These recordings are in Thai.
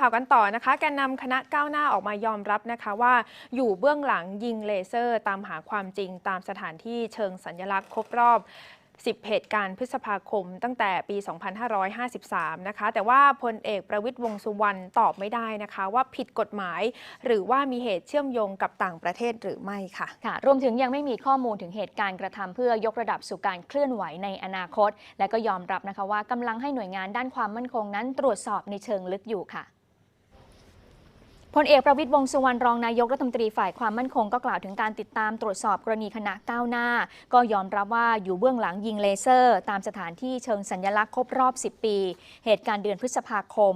ข่าวกันต่อนะคะแกนนำคณะก้าวหน้าออกมายอมรับนะคะว่าอยู่เบื้องหลังยิงเลเซอร์ตามหาความจริงตามสถานที่เชิงสัญลักษณ์ครบรอบ 10 เหตุการณ์พฤษภาคมตั้งแต่ปี 2553 นะคะ แต่ว่าพลเอกประวิตยวงสุวรรณตอบไม่ได้นะคะ ว่าผิดกฎหมาย หรือว่ามีเหตุเชื่อมโยงกับต่างประเทศหรือไม่ค่ะค่ะ รวมถึงยังไม่มีข้อมูลถึงเหตุการณ์กระทำเพื่อยกระดับสู่การเคลื่อนไหวในอนาคต และก็ยอมรับนะคะว่ากำลังให้หน่วยงานด้านความมั่นคงนั้นตรวจสอบในเชิงลึกอยู่ค่ะ พลเอกประวิตยวงสุวรรณรองนายกรัฐมนตรีฝ่ายความมั่นคงก็กล่าวถึงการติดตามตรวจสอบกรณีคณะก้าวหน้า ก็ยอมรับว่าอยู่เบื้องหลังยิงเลเซอร์ ตามสถานที่เชิงสัญลักษณ์ครบรอบ 10 ปี เหตุการณ์เดือนพฤษภาคม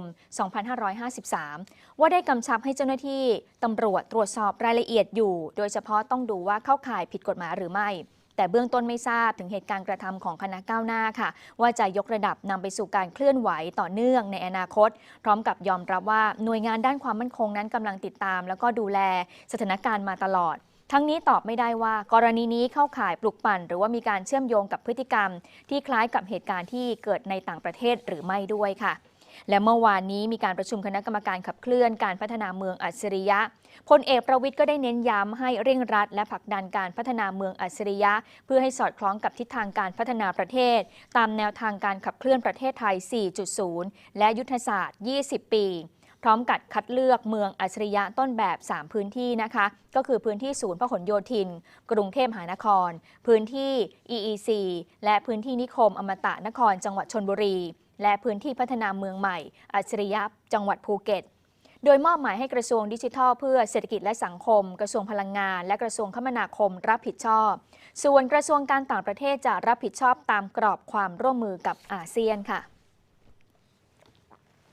2553 ว่าได้กำชับให้เจ้าหน้าที่ตำรวจตรวจสอบรายละเอียดอยู่ โดยเฉพาะต้องดูว่าเข้าข่ายผิดกฎหมายหรือไม่ แต่เบื้องต้นไม่ทราบถึงเหตุการณ์กระทำของคณะก้าวหน้าค่ะ ว่าจะยกระดับนำไปสู่การเคลื่อนไหวต่อเนื่องในอนาคต พร้อมกับยอมรับว่าหน่วยงานด้านความมั่นคงนั้นกำลังติดตาม แล้วก็ดูแลสถานการณ์มาตลอดทั้งนี้ตอบไม่ได้ว่ากรณีนี้เข้าข่ายปลุกปั่น หรือว่ามีการเชื่อมโยงกับพฤติกรรม ที่คล้ายกับเหตุการณ์ที่เกิดในต่างประเทศหรือไม่ด้วยค่ะ และเมื่อวานนี้มีการประชุมคณะกรรมการขับเคลื่อนการพัฒนาเมืองอัจฉริยะพลเอกประวิทย์ก็ได้เน้นย้ำให้เร่งรัด และผลักดันการพัฒนาเมืองอัจฉริยะ เพื่อให้สอดคล้องกับทิศทางการพัฒนาประเทศ ตามแนวทางการขับเคลื่อนประเทศไทย 4.0 และยุทธศาสตร์ 20 ปีพร้อมกัดคัดเลือกเมืองอัจฉริยะต้นแบบ 3 พื้นที่นะคะ ก็คือพื้นที่ศูนย์พหลโยธิน กรุงเทพมหานคร พื้นที่ EEC และพื้นที่นิคมอมตะนครจังหวัดชนบุรี และพื้นที่พัฒนาเมืองใหม่ อัจฉริยะจังหวัดภูเก็ต โดยมอบหมายให้กระทรวงดิจิทัล เพื่อเศรษฐกิจและสังคม กระทรวงพลังงาน และกระทรวงคมนาคมรับผิดชอบ ส่วนกระทรวงการต่างประเทศจะรับผิดชอบตามกรอบความร่วมมือกับอาเซียนค่ะ